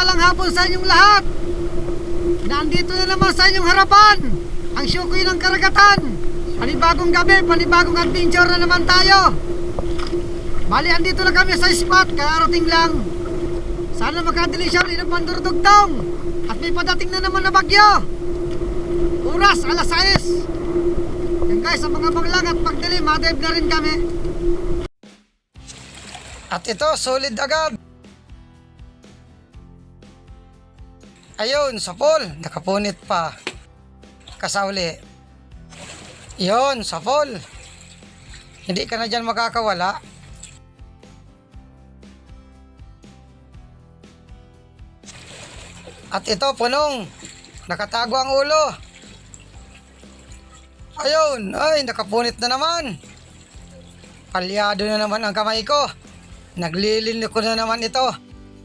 Mapagpalang hapon sa inyong lahat. Nandito na naman sa inyong harapan ang Shukoy ng Karagatan. Panibagong gabi, panibagong adventure na naman tayo. Bali, andito na kami sa spot, karating lang. Sana magkadilisyon, inom mandurdugtong. At may padating na naman na bagyo. Oras, alas 6. Yan guys, sa mga baglang at pagdilim, madive na rin kami. At ito, solid agad. Ayun, sa pool. Nakapunit pa. Kasauli. Yun, sa pool. Hindi ka na dyan makakawala. At ito, punong. Nakatago ang ulo. Ayun, ay, nakapunit na naman. Palyado na naman ang kamay ko. Naglilin ko na naman ito.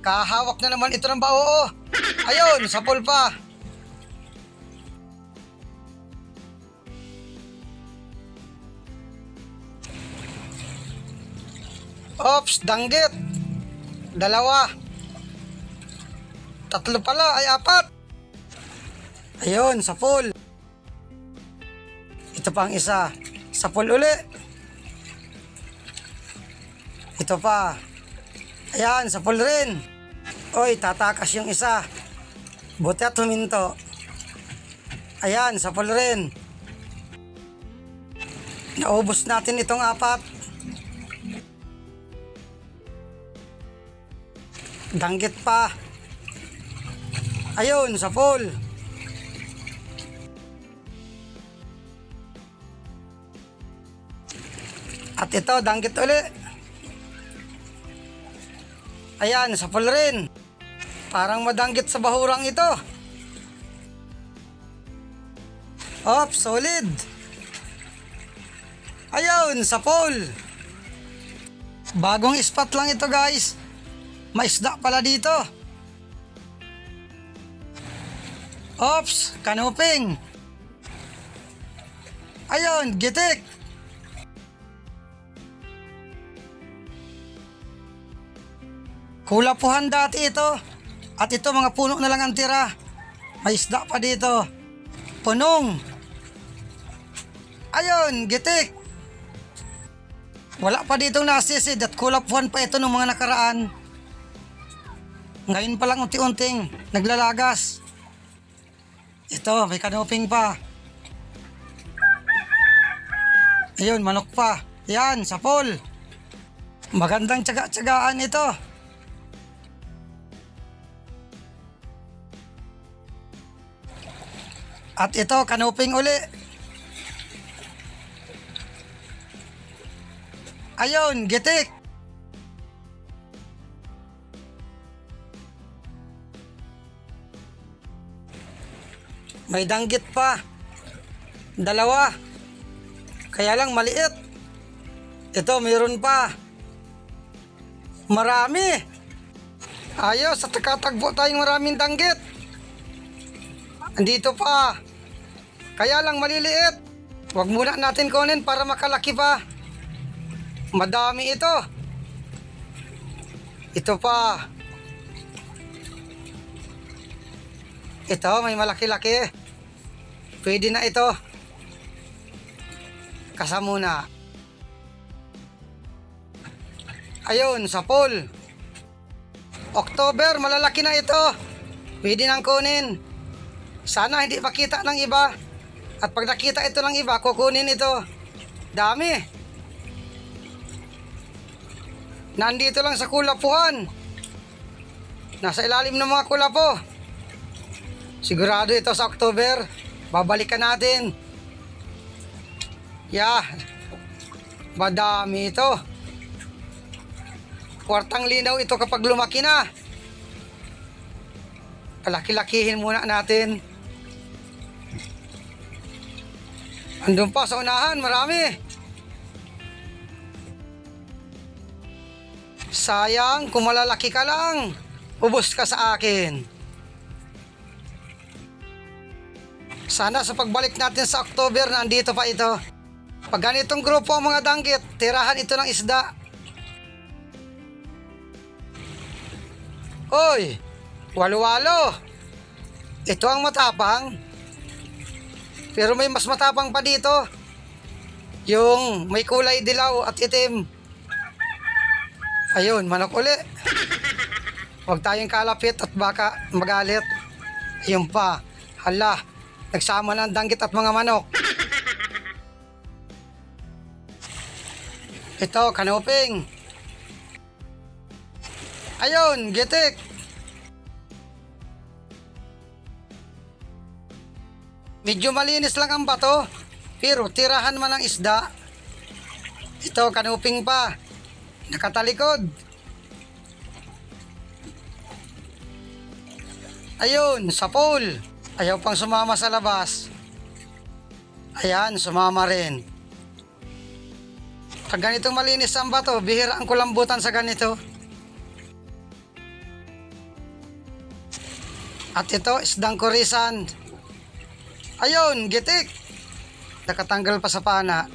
Kahawak na naman ito ng bao. Ayun, sa pool pa. Ops, danggit. Dalawa. Tatlo pala, ay apat. Ayun, sa pool. Ito pa ang isa. Sa pool uli. Ito pa. Ayan, sa pool rin. Oy, tatakas yung isa. Buti at huminto. Ayan, sa pool rin. Naubos natin itong apat. Danggit pa. Ayun, sa pool. At ito, danggit uli. Ayan, sa pool rin. Parang madanggit sa bahurang ito. Op, solid. Ayun, sa pool. Bagong spot lang ito guys. May isda pala dito. Ops, kanuping. Ayun, gitik. Kulapuhan dati ito. At ito mga puno na lang ang tira. May isda pa dito. Punong. Ayun, gitik. Wala pa ditong nasisid at kulapuhan pa ito ng mga nakaraan. Ngayon pa lang unti-unting naglalagas. Ito, may kanuping pa. Ayun, manok pa. Yan, sa pool. Magandang tsaga-tsagaan ito. At ito, kanuping uli. Ayun, gitik. May danggit pa. Dalawa. Kaya lang maliit. Ito, mayroon pa. Marami. Ayos, at nakatagbo tayong maraming danggit. Andito pa. Kaya lang maliliit. Huwag muna natin kunin para makalaki pa. Madami ito. Ito pa. Ito, may malaki-laki. Pwede na ito. Kasa muna. Ayun, sa pool. October, malalaki na ito. Pwede nang kunin. Sana hindi makita ng iba. At pag nakita ito ng iba, kukunin ito. Dami. Nandito lang sa kulapuhan. Nasa ilalim ng mga kulapo. Sigurado ito sa October. Babalikan natin. Yeah. Madami ito. Kwartang linaw ito kapag lumaki na. Palaki-lakihin muna natin. Andun pa sa unahan, marami. Sayang, kung malalaki ka lang, ubos ka sa akin. Sana sa pagbalik natin sa October, nandito pa ito. Pag ganitong grupo ang mga danggit, tirahan ito ng isda. Oy, Walo-walo. Ito ang matapang. Pero may mas matapang pa dito. Yung may kulay dilaw at itim. Ayun, manok uli. Huwag tayong kalapit at baka magalit. Ayun pa. Hala, nagsama ng danggit at mga manok. Ito, kanuping. Ayun, gitik. Medyo malinis lang ang bato, pero tirahan man ng isda. Ito, kanuping pa. Nakatalikod. Ayun, sa pool. Ayaw pang sumama sa labas. Ayan, sumama rin. Pag ganitong malinis ang bato, bihira ang kulambutan sa ganito. At ito, isdang kurisan. Ayun, gitik. Nakatanggal pa sa pana.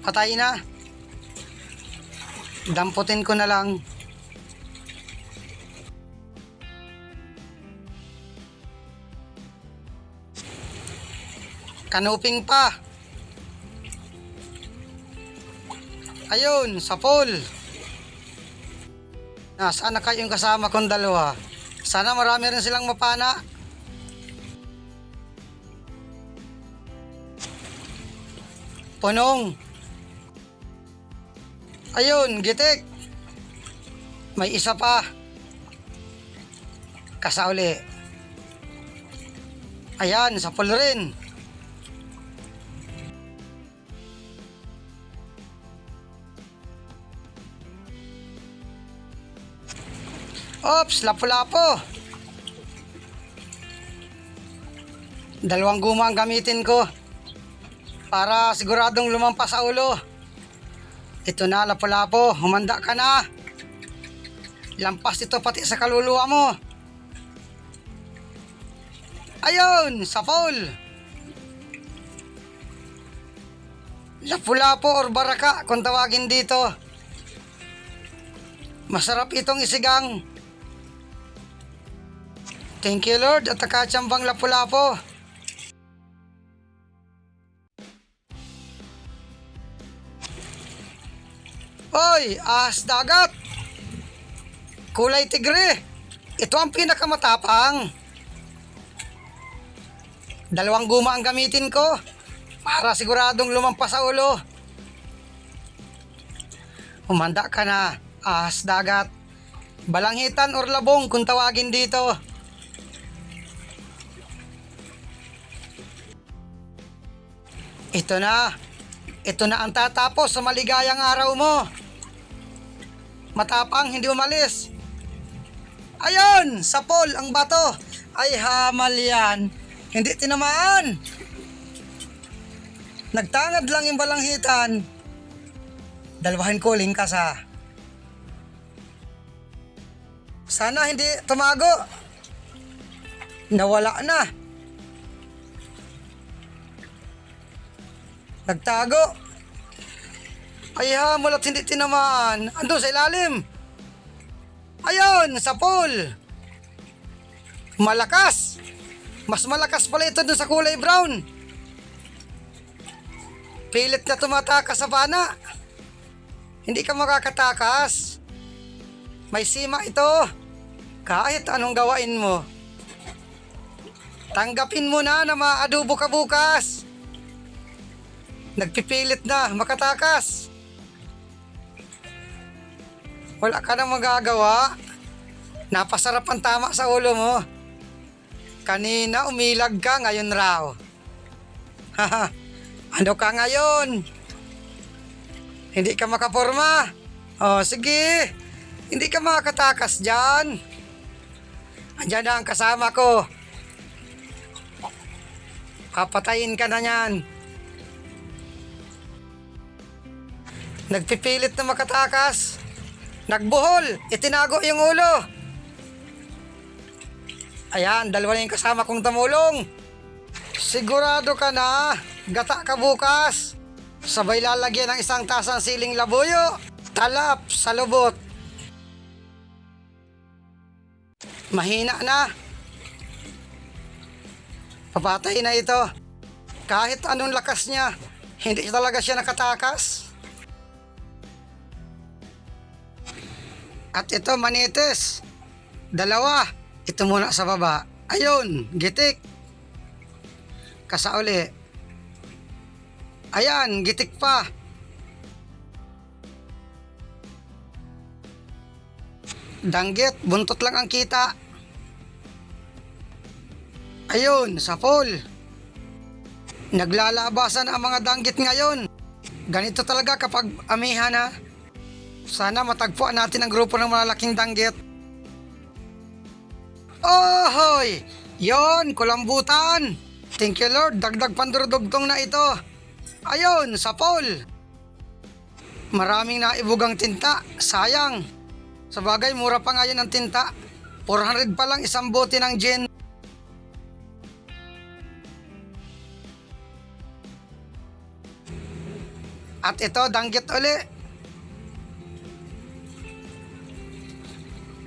Patay na. Damputin ko na lang. Kanuping pa. Ayun, sa pool. Nasaan na kayong kasama kong dalawa? Sana marami rin silang mapana. Punong. Ayun, gitik. May isa pa. Kasauli. Ayan, sa pool rin. Ops, lapo-lapo. Dalawang guma ang gamitin ko para siguradong lumampas sa ulo. Ito na, lapo-lapo. Humanda ka na. Lampas ito pati sa kaluluwa mo. Ayun, sa pool. Lapu-lapo or baraka kung tawagin dito. Masarap itong isigang. Thank you Lord at nakatsambang lapu-lapo. Oy, ahas dagat. Kulay tigre. Ito ang pinakamatapang. Dalawang guma ang gamitin ko para siguradong lumampas sa ulo. Humanda ka na, ahas dagat. Balanghitan or labong kung tawagin dito. Ito na. Ito na ang tatapos sa maligayang araw mo. Matapang, hindi umalis. Ayun, sa pole ang bato. Ay hamal yan. Hindi tinamaan. Nagtangad lang yung balanghitan. Dalawahin ko, lingkas ha. Sana hindi tumago. Nawala na. Nagtago. Ay hamol at hindi tinamaan. Ando sa ilalim. Ayun, sa pool. Malakas. Mas malakas pala ito dun sa kulay brown. Pilit na tumatakas sa pana. Hindi ka makakatakas. May sima ito. Kahit anong gawain mo. Tanggapin mo na na maadubo ka bukas. Nagpipilit na makatakas. Wala ka nang magagawa. Napasarap ang tama sa ulo mo. Kanina umilag ka, ngayon raw. Ano ka ngayon? Hindi ka makaporma? O sige, hindi ka makatakas dyan. Andyan na ang kasama ko. Papatayin ka na yan. Nagpipilit na makatakas. Nagbuhol, itinago yung ulo. Ayan, dalawa na yung kasama kong tumulong. Sigurado ka na, gata ka bukas. Sabay lalagyan ng isang tasang siling labuyo. Talap sa lubot. Mahina na. Papatay na ito. Kahit anong lakas niya, hindi talaga siya nakatakas. At ito manitis. Dalawa. Ito muna sa baba. Ayun, gitik. Kasauli. Ayan, gitik pa. Danggit, buntot lang ang kita. Ayun, sa pool. Naglalabasan ang mga danggit ngayon. Ganito talaga kapag amihan na. Sana matagpuan natin ang grupo ng malalaking danggit. Ohoy! Yon, kulambutan! Thank you Lord, dagdag pandurudugtong na ito. Ayun, sa pool. Maraming naibugang tinta, sayang. Sa bagay, mura pa nga yun ang tinta. 400 pa lang isang bote ng gin. At ito, danggit uli.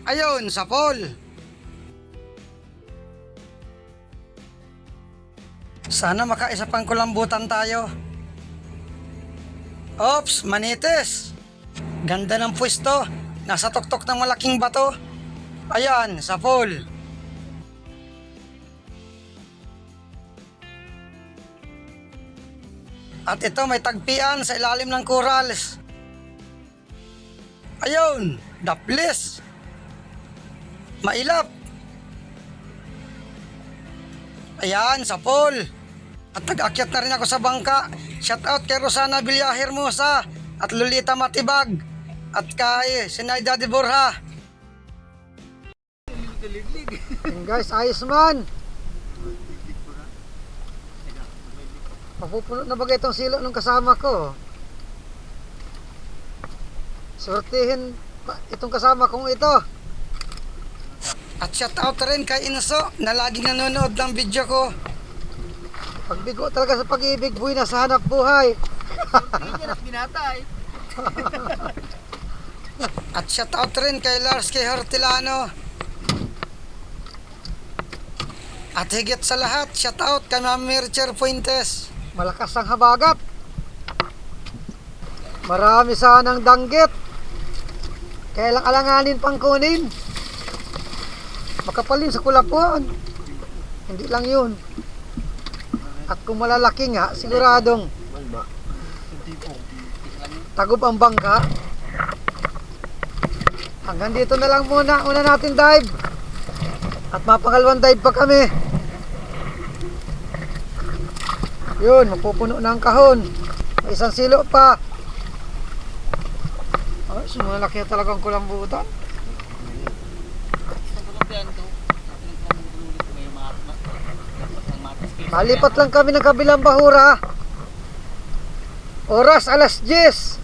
Ayun, sa pool. Sana makaisa pang kulambutan tayo. Ops, manites. Ganda ng pwesto. Nasa tuktok ng malaking bato. Ayan, sa pool. At ito may tagpian sa ilalim ng corals. Ayun, daplis. Mailap. Ayan, sa pool. At nag-akyat na rin ako sa bangka. Shout out kay Rosana Villa Hermosa at Lolita Matibag at kay Sinayda de Borja. Yan guys, ayos man. Mapupuno na ba itong silo ng kasama ko? Sortihin itong kasama kong ito. At shout out rin kay Inso na laging nanonood ng video ko. Pagbigo talaga sa pag-ibig, buhay na sa hanap buhay. At shout out rin kay Lars K. Hortilano. At higit sa lahat, shout out kay Ma'am Mircher Fuentes. Malakas ang habagat. Marami sanang danggit. Kailang alanganin pang kunin. Makapalin sa kulapuan. Hindi lang yun. At kung malalaki nga, siguradong tagob ang bangka. Hanggang dito na lang muna. Una natin dive. At mapangalawang dive pa kami. Yun, mapupuno na ang kahon. May isang silo pa. Ay, sumalaki na talagang kulambutan. Malipat lang kami ng kabilang bahura. Oras alas 10.